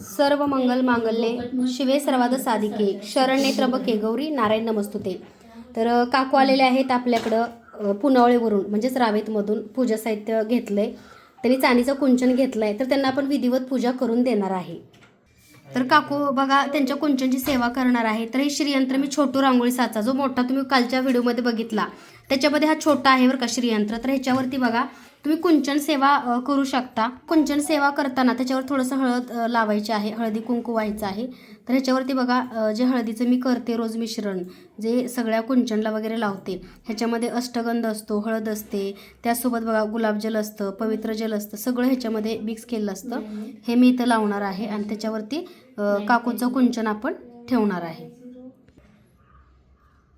सर्व मंगल मांगल्ये शिवे सर्वाद साधिके शरण्ये त्र्यंबके गौरी नारायण नमस्तुते. तर काकू आलेले आहेत आपल्याकडं पुनावळेवरून म्हणजेच रावेतमधून पूजा साहित्य घेतलंय. त्यांनी चांदीचं कुंचन घेतलं आहे तर त्यांना आपण विधिवत पूजा करून देणार आहे. तर काकू बघा त्यांच्या कुंचनची सेवा करणार आहे. तर हे श्रीयंत्र मी छोटू रांगोळी साचा जो मोठा तुम्ही कालच्या व्हिडिओमध्ये बघितला. त्याच्यामध्ये हा छोटा आहे बरं का श्रीयंत्र. तर ह्याच्यावरती बघा तुम्ही कुंचन सेवा करू शकता. कुंचन सेवा करताना त्याच्यावर थोडंसं हळद लावायची आहे. हळदी कुंकू व्हायचं आहे. तर ह्याच्यावरती बघा जे हळदीचं मी करते रोज मिश्रण जे सगळ्या कुंचनला वगैरे लावते ह्याच्यामध्ये अष्टगंध असतो हळद असते. त्यासोबत बघा गुलाबजल असतं पवित्र जल असतं सगळं ह्याच्यामध्ये मिक्स केलेलं असतं. हे मी इथं लावणार आहे आणि त्याच्यावरती काकूचं कुंचन आपण ठेवणार आहे.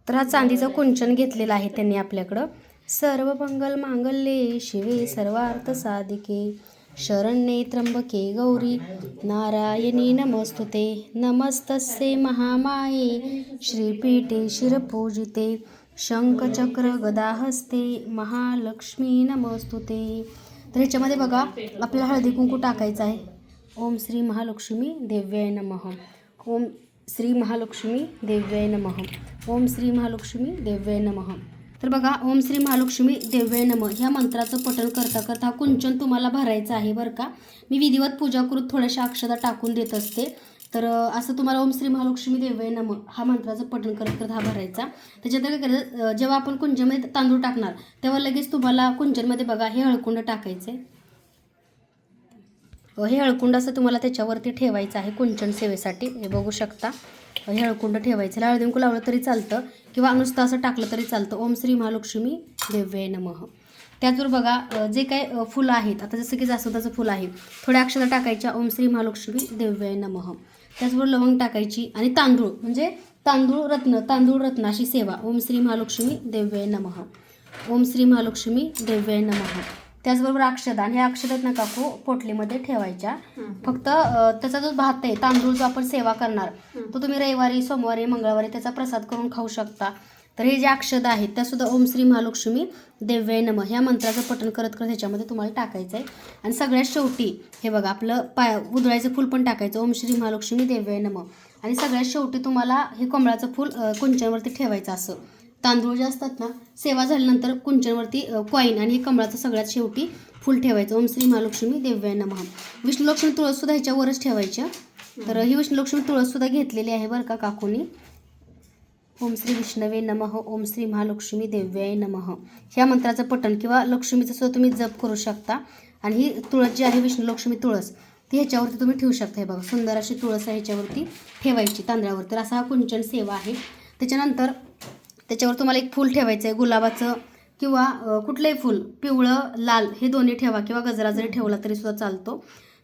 तर हा चांदीचं कुंचन घेतलेलं आहे त्यांनी आपल्याकडं. सर्व मंगल मांगल्ये शिवे सर्वार्थ साधिके. शरण्ये त्र्यंबके गौरी नारायणी नमस्तुते. नमस्तस्ये महामाये श्रीपीठे शिरपूजिते. शंखचक्र गदाहस्ते महालक्ष्मी नमस्तुते. तर ह्याच्यामध्ये बघा आपल्याला हळदी कुंकू टाकायचं आहे. ओम श्री महालक्ष्मी देव्याय नमः. ओम श्री महालक्ष्मी देव्याय नमः. ओम श्री महालक्ष्मी देव्याय नमः. तर बघा ओम श्री महालक्ष्मी देवळे नम. ह्या मंत्राचं पठण करता करता हा कुंचन तुम्हाला भरायचं आहे बरं का. मी विधिवत पूजा करून थोड्याशा अक्षता टाकून देत असते. तर असं तुम्हाला ओम श्री महालक्ष्मी देव्याय नम हा मंत्राचं पठण करत करत हा भरायचा. त्याच्यात काय करायचं जेव्हा आपण कुंचनमध्ये तांदूळ टाकणार तेव्हा लगेच तुम्हाला कुंचनमध्ये बघा हे हळकुंड टाकायचं आहे हे हळकुंड असं तुम्हाला त्याच्यावरती ठेवायचं आहे कुंचन सेवेसाठी. हे बघू शकता. हे हळकुंड ठेवायचं. हळदी कुंकू लावलं तरी चालतं. किंवा नुसतं असं टाकलं तरी चालतं. ओम श्री महालक्ष्मी देव्य नमः. त्याचबरोबर बघा जे काय फुलं आहेत आता जसं की जास्वंदाचं फुलं आहे थोड्या अक्षरं टाकायच्या ओम श्री महालक्ष्मी देव्य नमः. त्याचबरोबर लवंग टाकायची आणि तांदूळ म्हणजे तांदूळ रत्न तांदूळ रत्न अशी सेवा ओम श्री महालक्ष्मी देव्य नमः. ओम श्री महालक्ष्मी देव्याय नमः. त्याचबरोबर अक्षदा आणि ह्या अक्षदात ना काकू पोटलीमध्ये ठेवायच्या. फक्त त्याचा जो भात आहे तांदूळ जो आपण सेवा करणार तो तुम्ही रविवारी सोमवारी मंगळवारी त्याचा प्रसाद करून खाऊ शकता. तर हे जे अक्षदा आहेत त्या सुद्धा ओम श्री महालक्ष्मी देव्याय नमः ह्या मंत्राचं पठण करत करत ह्याच्यामध्ये तुम्हाला टाकायचं आहे. आणि सगळ्यात शेवटी हे बघा आपलं पाय उधळायचं फूल पण टाकायचं ओम श्री महालक्ष्मी देव्याय नमः. आणि सगळ्यात शेवटी तुम्हाला हे कमळाचं फूल कुंचनवरती ठेवायचं असं. तांदूळ जे असतात ना सेवा झाल्यानंतर कुंचनवरती कॉईन आणि हे कमळाचं सगळ्यात शेवटी फुल ठेवायचं. ओम श्री महालक्ष्मी देव्याय नमः. विष्णुलक्ष्मी तुळससुद्धा ह्याच्यावरच ठेवायच्या. तर ही विष्णुलक्ष्मी तुळससुद्धा घेतलेली आहे बरं का काकूनी? ओम श्री विष्णवे नमः. ओम श्री महालक्ष्मी देव्याय नमः. ह्या मंत्राचं पठण किंवा लक्ष्मीचं सुद्धा तुम्ही जप करू शकता. आणि ही तुळस जी आहे विष्णुलक्ष्मी तुळस ती ह्याच्यावरती तुम्ही ठेवू शकता. हे बघा सुंदर अशी तुळस आहे ह्याच्यावरती ठेवायची तांदळावर. तर असा हा कुंचन सेवा आहे. त्याच्यानंतर त्याच्यावर तुम्हाला एक फूल ठेवायचं आहे गुलाबाचं किंवा कुठलंही फूल पिवळं लाल हे दोन्ही ठेवा किंवा गजरा जरी ठेवला तरी सुद्धा चालतो.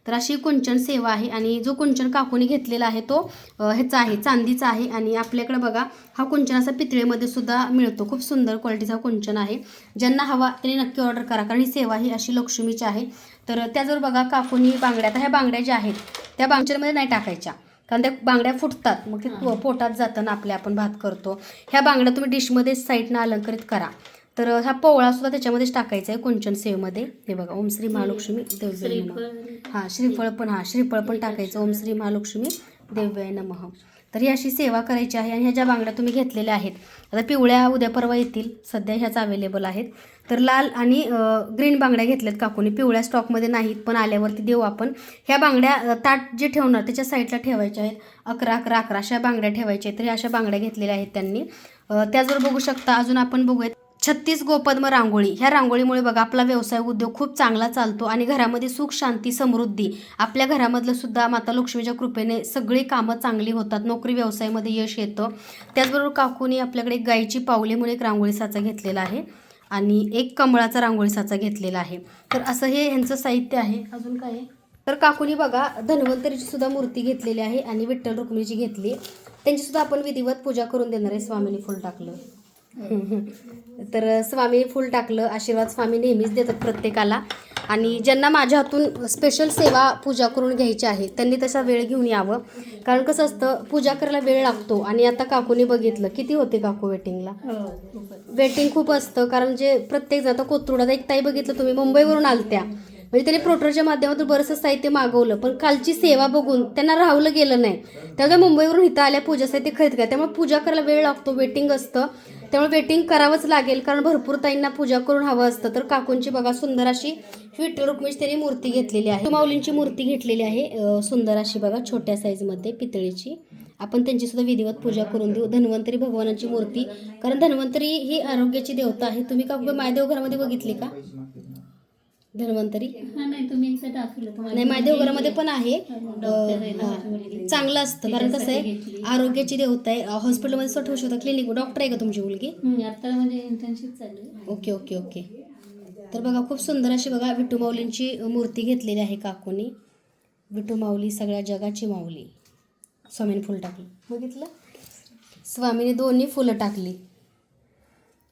तर अशी कुंचन सेवा आहे आणि जो कुंचन काकूने घेतलेला आहे तो ह्याचा आहे चांदीचा आहे आणि आपल्याकडे बघा हा कुंचन असा पितळेमध्ये सुद्धा मिळतो. खूप सुंदर क्वालिटीचा कुंचन आहे. ज्यांना हवा त्यांनी नक्की ऑर्डर करा कारण ही सेवा ही अशी लक्ष्मीची आहे. तर त्याचबरोबर बघा काकूनी बांगड्या तर ह्या बांगड्या ज्या आहेत त्या बांगच्यामध्ये नाही टाकायच्या. कारण त्या बांगड्या फुटतात. मग ते पोटात जातं ना आपल्या आपण भात करतो. ह्या बांगड्या तुम्ही डिशमध्ये साईडनं अलंकरित करा. तर हा पोवळा सुद्धा त्याच्यामध्येच टाकायचा आहे कुंचन सेवेमध्ये. हे बघा ओम श्री महालक्ष्मी देव्याय नमः. हां श्रीफळ पण हां श्रीफळ पण टाकायचं. ओम श्री महालक्ष्मी देव्याय नमः. तर ही अशी सेवा करायची आहे आणि ह्या ज्या बांगड्या तुम्ही घेतलेल्या आहेत आता पिवळ्या उद्या परवा येतील सध्या ह्याच अवेलेबल आहेत. तर लाल आणि ग्रीन बांगड्या घेतल्यात काकूने. पिवळ्या स्टॉकमध्ये नाहीत पण आल्यावरती देऊ आपण. ह्या बांगड्या ताट जे ठेवणार त्याच्या साईडला ठेवायच्या आहेत. अकरा अकरा अकरा अशा बांगड्या ठेवायच्या आहेत. तर ह्या अशा बांगड्या घेतलेल्या आहेत त्यांनी. त्याचबरोबर बघू शकता अजून आपण बघूयात छत्तीस गोपद्म रांगोळी. ह्या रांगोळीमुळे बघा आपला व्यवसाय उद्योग खूप चांगला चालतो आणि घरामध्ये सुख शांती समृद्धी. आपल्या घरामधलं सुद्धा माता लक्ष्मीच्या कृपेने सगळी कामं चांगली होतात. नोकरी व्यवसायामध्ये यश येतं. त्याचबरोबर काकूनी आपल्याकडे एक गायची पावले म्हणून एक रांगोळी साचा घेतलेला आहे आणि एक कमळाचा रांगोळी साचा घेतलेला आहे. तर असं हे ह्यांचं साहित्य आहे. अजून काय आहे? तर काकूनी बघा धन्वंतरीची सुद्धा मूर्ती घेतलेली आहे आणि विठ्ठल रुक्मिणीची घेतली. त्यांची सुद्धा आपण विधिवत पूजा करून देणार आहे स्वामींनी फुल टाकलं. तर स्वामी फुल टाकलं आशीर्वाद स्वामी नेहमीच देतात प्रत्येकाला. आणि ज्यांना माझ्या हातून स्पेशल सेवा पूजा करून घ्यायची आहे त्यांनी तसा वेळ घेऊन यावं. कारण कसं असतं पूजा करायला वेळ लागतो. आणि आता काकूने बघितलं किती होते काकू वेटिंगला? वेटिंग खूप असतं कारण जे प्रत्येक जण आता कोथरूडात एक ताई बघितलं तुम्ही मुंबईवरून आलत्या. म्हणजे त्यांनी प्रोटरच्या माध्यमातून बरंचसं साहित्य मागवलं पण कालची सेवा बघून त्यांना राहवलं गेलं नाही. त्यामुळे मुंबईवरून इथं आल्या पूजा साहित्य खरेदी करा त्यामुळे पूजा करायला वेळ लागतो वेटिंग असतं. त्यामुळे वेटिंग करावंच लागेल कारण भरपूर ताईंना पूजा करून हवं असतं. तर काकूंची बघा सुंदर अशी विठ्ठल रुक्मिणी त्यांनी मूर्ती घेतलेली आहे. माऊलींची मूर्ती घेतलेली आहे सुंदर अशी बघा छोट्या साईजमध्ये पितळीची. आपण त्यांची सुद्धा विधिवत पूजा करून देऊ. धन्वंतरी भगवानाची मूर्ती. कारण धन्वंतरी ही आरोग्याची देवता आहे. तुम्ही का मायदेव घरामध्ये बघितली का? धन्वंतरी. हा नाही तुम्ही एकदा दाखवलं. तुम्हाला नाही मायदेव घरामध्ये पण आहे. हा. माझ्या. चांगलं असतं. कारण कसं आहे. आरोग्याची देवता आहे. हॉस्पिटलमध्ये स्वतः ठेवू शकता. क्लिनिक डॉक्टर आहे का तुमची मुलगी? आता म्हणजे इंटर्नशिप चालू आहे. Okay okay okay. तर बघा खूप सुंदर अशी बघा विठू माऊलींची मूर्ती घेतलेली आहे काकूनी. विठू माऊली सगळ्या जगाची माऊली. स्वामीने फुल टाकलं. बघितलं? स्वामीने दोन्ही फुलं टाकली.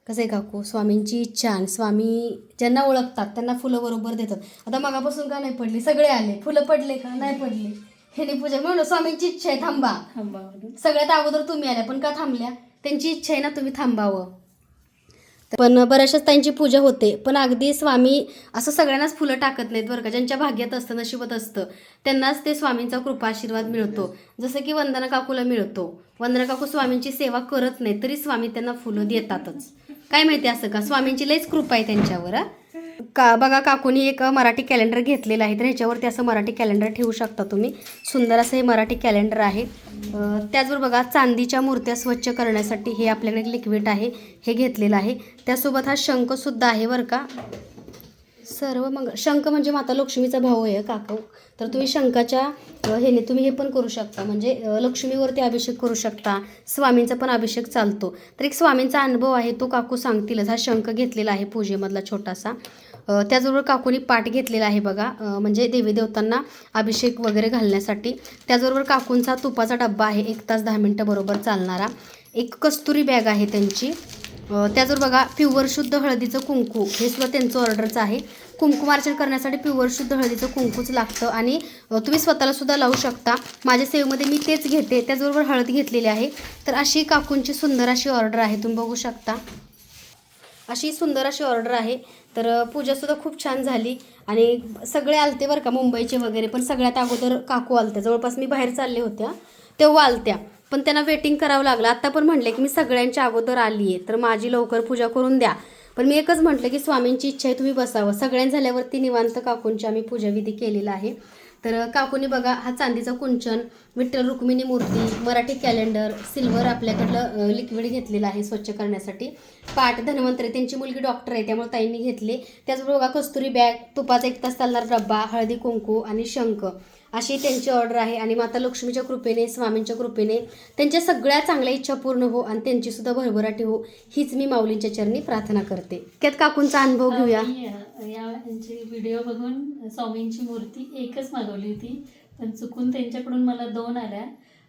कसं आहे काकू? स्वामींची इच्छा आणि स्वामी ज्यांना ओळखतात त्यांना फुलं बरोबर देतात. आता मगापासून का नाही पडली? सगळे आले. फुलं पडले का? नाही पडले. हे नाही पूजा म्हणून स्वामींची इच्छा आहे थांबा. खांबावरून सगळ्यात अगोदर तुम्ही आल्या पण का थांबल्या? त्यांची इच्छा आहे ना तुम्ही थांबावं. पण बऱ्याचशाच त्यांची पूजा होते. पण अगदी स्वामी असं सगळ्यांनाच फुलं टाकत नाहीत बरं का. ज्यांच्या भाग्यात असतं नशिबात असतं त्यांनाच ते स्वामींचा कृपा आशीर्वाद मिळतो. जसं की वंदना काकूला मिळतो. वंदना काकू स्वामींची सेवा करत नाही तरी स्वामी त्यांना फुलं देतातच. काय माहिती असं का? स्वामींची लईच कृपा आहे त्यांच्यावर का बघा काकूनी एक मराठी कॅलेंडर घेतलेलं आहे तर ह्याच्यावरती असं मराठी कॅलेंडर ठेवू शकता तुम्ही. सुंदर असं हे मराठी कॅलेंडर आहे. त्याचबरोबर बघा चांदीच्या मूर्त्या स्वच्छ करण्यासाठी हे आपल्याकडे लिक्विड आहे हे घेतलेलं आहे. त्यासोबत हा शंखसुद्धा आहे बरं का. सर्व मग शंख म्हणजे माता लक्ष्मीचा भाऊ आहे काकू. तर तुम्ही शंखाच्या ह्याने तुम्ही हे पण करू शकता. म्हणजे लक्ष्मीवरती अभिषेक करू शकता. स्वामींचा पण अभिषेक चालतो. तर एक स्वामींचा अनुभव आहे तो काकू सांगतीलच. हा शंख घेतलेला आहे पूजेमधला छोटासा. त्याचबरोबर काकूनी पाठ घेतलेला आहे बघा. म्हणजे देवी देवतांना अभिषेक वगैरे घालण्यासाठी. त्याचबरोबर काकूंचा तुपाचा डब्बा आहे एक तास दहा मिनटं बरोबर चालणारा. एक कस्तुरी बॅग आहे त्यांची. त्याचबरोबर बघा प्युअर शुद्ध हळदीचं कुंकू. हे सुद्धा त्यांचं ऑर्डरचं आहे. कुंकुमार्चन करण्यासाठी प्युअर शुद्ध हळदीचं कुंकूच लागतं. आणि तुम्ही स्वतःला सुद्धा लावू शकता. माझ्या सेवेमध्ये मी तेच घेते. त्याचबरोबर हळद घेतलेली आहे. तर अशी काकूंची सुंदर अशी ऑर्डर आहे. तुम्ही बघू शकता. अशी सुंदर अशी ऑर्डर आहे. तर पूजासुद्धा खूप छान झाली. आणि सगळे आलते बरं का मुंबईचे वगैरे. पण सगळ्यात अगोदर काकू आलत्या. जवळपास मी बाहेर चालले होत्या. तेव्हा आलत्या. पण त्यांना वेटिंग करावं लागलं. आत्ता पण म्हटले की मी सगळ्यांच्या अगोदर आली आहे तर माझी लवकर पूजा करून द्या. पण मी एकच म्हटलं की स्वामींची इच्छा आहे तुम्ही बसावं. सगळ्यां झाल्यावरती निवांत काकूंची आम्ही पूजाविधी केलेला आहे. तर काकूनी बघा हा चांदीचा कुंचन विठ्ठल रुक्मिणी मूर्ती मराठी कॅलेंडर सिल्वर आपल्याकडलं लिक्विड घेतलेलं आहे स्वच्छ करण्यासाठी. पाठ धन्वंतरी त्यांची मुलगी डॉक्टर आहे त्यामुळे ताईंनी घेतले. त्याचबरोबर बघा कस्तुरी बॅग तुपाचा एक तास चालणार डब्बा हळदी कुंकू आणि शंख. अशी त्यांची ऑर्डर आहे. आणि माता लक्ष्मीच्या कृपेने स्वामींच्या कृपेने त्यांच्या सगळ्या चांगल्या इच्छा पूर्ण हो आणि त्यांची सुद्धा भरभराटी हो हीच मी माऊलींच्या चरणी प्रार्थना करते. त्यात काकूंचा अनुभव घेऊया. यांचे व्हिडिओ बघून स्वामींची मूर्ती एकच मागवली होती. पण चुकून त्यांच्याकडून मला दोन आल्या.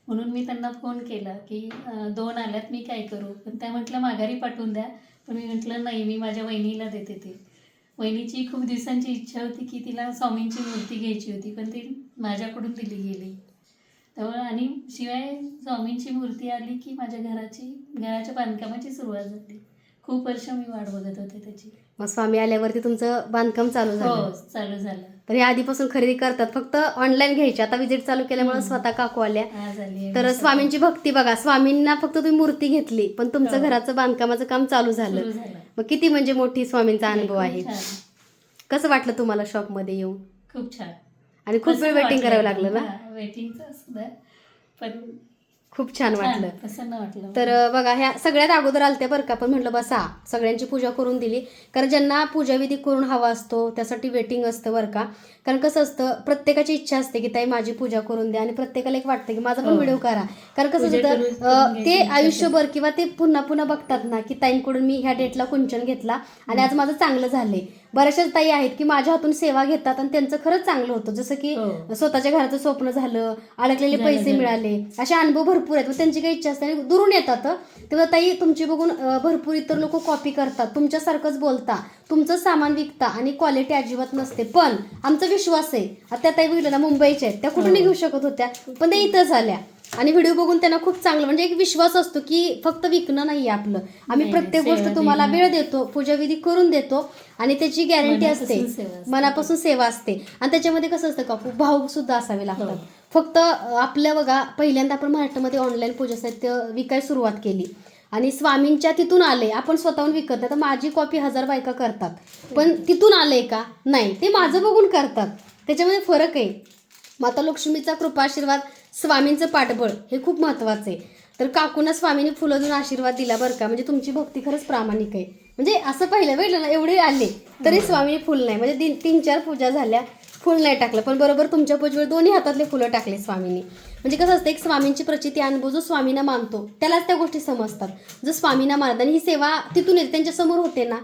म्हणून मी त्यांना फोन केला की दोन आल्यात मी काय करू? पण त्या म्हटलं माघारी पाठवून द्या. पण मी म्हटलं नाही मी माझ्या वहिनीला देते ते. वहिनीची खूप दिवसांची इच्छा होती की तिला स्वामींची मूर्ती घ्यायची होती पण ती माझ्याकडून दिली गेली. त्यामुळे आणि शिवाय स्वामींची मूर्ती आली की माझ्या घराची घराच्या बांधकामाची सुरुवात झाली. खूप वर्ष मी वाट बघत होते त्याची. मग स्वामी आल्यावरती तुमचं बांधकाम चालू हो झालं चालू झालं. तर हे आधीपासून खरेदी करतात फक्त ऑनलाईन घ्यायची आता विजिट चालू केल्यामुळे. स्वतः काकू आल्या. तर स्वामींची भक्ती बघा. स्वामींना फक्त तुम्ही मूर्ती घेतली पण तुमचं हो. घराचं बांधकामाचं काम चालू सुरू झालं. मग किती म्हणजे मोठी स्वामींचा अनुभव आहे. कसं वाटलं तुम्हाला शॉपमध्ये येऊन? खूप छान. आणि खूप वेळ वेटिंग करावं लागलं ना? सुद्धा पण खूप छान वाटलं. प्रसन्न वाटलं. तर बघा ह्या सगळ्यात अगोदर आलत्या बरं का पण म्हटलं बसा सगळ्यांची पूजा करून दिली. कारण ज्यांना पूजाविधी करून हवा असतो त्यासाठी वेटिंग असतं बरं का. कारण कसं असतं प्रत्येकाची इच्छा असते की ताई माझी पूजा करून द्या. आणि प्रत्येकाला एक वाटतं की माझा पण हो. व्हिडिओ करा. कारण कसं होतं ते आयुष्यभर किंवा ते पुन्हा पुन्हा बघतात ना की ताईंकडून मी ह्या डेटला कुंचन घेतला आणि आज माझं चांगलं झालंय. बऱ्याचशाच ताई आहेत की माझ्या हातून सेवा घेतात आणि त्यांचं खरंच चांगलं होतं. जसं की हो. स्वतःच्या घराचं स्वप्न झालं अडकलेले पैसे. मिळाले असे अनुभव भरपूर आहेत. व त्यांची काही इच्छा असते. दुरून येतात. तेव्हा ताई तुमची बघून भरपूर इतर लोक कॉपी करतात. तुमच्यासारखंच बोलता. तुमचं सामान विकता आणि क्वालिटी अजिबात नसते. पण आमचा विश्वास आहे. आता ताई बघितलं ना मुंबईच्या आहेत. त्या कुठून निघू घेऊ शकत होत्या. पण त्या इथं झाल्या. आणि व्हिडिओ बघून त्यांना खूप चांगलं म्हणजे एक विश्वास असतो की फक्त विकणं नाही आपलं. आम्ही प्रत्येक गोष्ट तुम्हाला. वेळ देतो पूजाविधी करून देतो आणि त्याची गॅरंटी असते. मनापासून सेवा असते. आणि त्याच्यामध्ये कसं असतं काकू भाव सुद्धा असावे लागतात. हो. फक्त आपल्या बघा पहिल्यांदा आपण महाराष्ट्रामध्ये ऑनलाईन पूजा साहित्य विकायला सुरुवात केली. आणि स्वामींच्या तिथून आले. आपण स्वतःहून विकत नाही. आता माझी कॉपी हजार बायका करतात. पण तिथून आले का? नाही. ते माझं बघून करतात. त्याच्यामध्ये फरक आहे. माता लक्ष्मीचा कृपा आशीर्वाद स्वामींचं पाठबळ हे खूप महत्वाचं आहे. तर काकूंना स्वामीने फुलं देऊन आशीर्वाद दिला बरं का. म्हणजे तुमची भक्ती खरंच प्रामाणिक आहे. म्हणजे असं पहिलं भेटलं ना एवढे आले तरी स्वामीने फुल नाही. म्हणजे तीन तीन चार पूजा झाल्या फुल नाही टाकलं. पण बरोबर तुमच्या पूजेवर दोन्ही हातातले फुलं टाकले स्वामींनी. म्हणजे कसं असतं एक स्वामींची प्रचिती अनुभव जो स्वामींना मानतो त्यालाच त्या गोष्टी समजतात. जो स्वामींना मानतात आणि ही सेवा तिथून येते त्यांच्यासमोर होते ना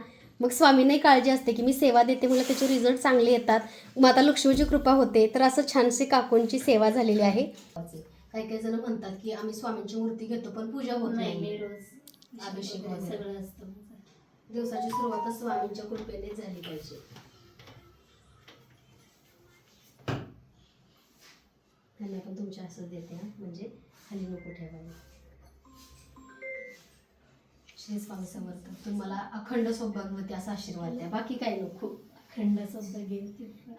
मग स्वामींनाही काळजी असते की मी सेवा देते म्हणून त्याचे रिझल्ट चांगले येतात. माता लक्ष्मीची कृपा होते तर असं छानशी काकूंची सेवा झालेली आहे. काही काही जण म्हणतात की आम्ही स्वामींची मूर्ती घेतो पण पूजा होत नाही रोज अभिषेक. सगळं असतं. दिवसाची सुरुवात स्वामींच्या कृपेने झाली पाहिजे. त्यांना पण तुमच्या असं देते म्हणजे खाली नको ठेवायला. श्री स्वामी समर्थ तुम्हाला अखंड सौभाग्यवती असा आशीर्वाद द्या. बाकी काही नको. अखंड सौभाग्य.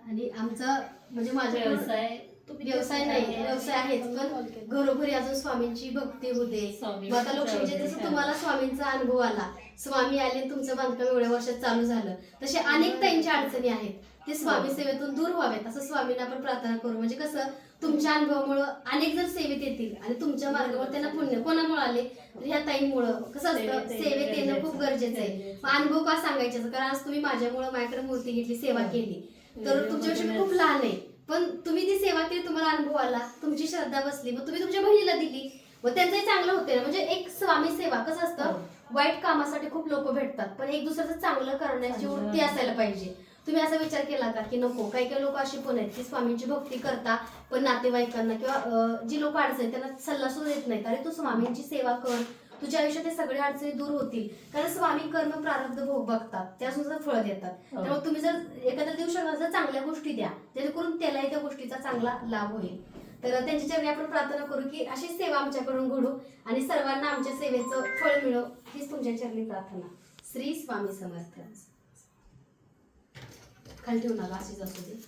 आणि आमचं म्हणजे माझ्या व्यवसाय व्यवसाय नाही व्यवसाय आहेच पण घरोघरी अजून स्वामींची भक्ती होते. माता लक्ष्मीचे जसं तुम्हाला स्वामींचा अनुभव आला स्वामी आले तुमचं बांधकाम एवढ्या वर्षात चालू झालं तसे अनेक त्यांच्या अडचणी आहेत. ते स्वामी सेवेतून दूर व्हावेत असं स्वामींना आपण प्रार्थना करू. म्हणजे कसं तुमच्या अनुभवामुळं अनेक जण सेवेत येतील आणि तुमच्या मार्गावर त्यांना पुण्य कोणामुळे आले? तर ह्या ताईंमुळं. कसं असतं? सेवेत येणं खूप गरजेचं आहे. अनुभव का सांगायचे? कारण आज तुम्ही माझ्यामुळं माझ्याकडे मूर्ती घेतली सेवा केली. तर तुमच्यापेक्षा मी खूप लहान आहे. पण तुम्ही ती सेवा केली तुम्हाला अनुभव आला तुमची श्रद्धा बसली मग तुम्ही तुमच्या बहिणीला दिली. मग त्यांचंही चांगलं होते ना? म्हणजे एक स्वामी सेवा कसं असतं? वाईट कामासाठी खूप लोक भेटतात पण एक दुसऱ्याचं चांगलं करण्याची. वृत्ती असायला पाहिजे. तुम्ही असा विचार केला का की नको काही काही लोक अशी पण आहेत की स्वामींची भक्ती करता पण नातेवाईकांना किंवा जी लोक अडचण आहेत, त्यांना सल्ला सुद्धा देत नाहीत. अरे तू स्वामींची सेवा कर तुझ्या आयुष्यात हे सगळे अडचणी दूर होतील. कारण स्वामी कर्म प्रारब्ध भोग बघतात. त्यानुसार फळ देतात. हो. त्यामुळे तुम्ही जर एखाद्या देऊ शकता तर चांगल्या गोष्टी द्या जेणेकरून त्यालाही त्या गोष्टीचा चांगला लाभ होईल. तर त्यांच्या चरणी आपण प्रार्थना करू की अशी सेवा आमच्याकडून घडू आणि सर्वांना आमच्या सेवेचं फळ मिळो. हीच तुमच्या चरणी प्रार्थना. श्री स्वामी समर्थ. खाली ठेवू नका अशीच असू दे.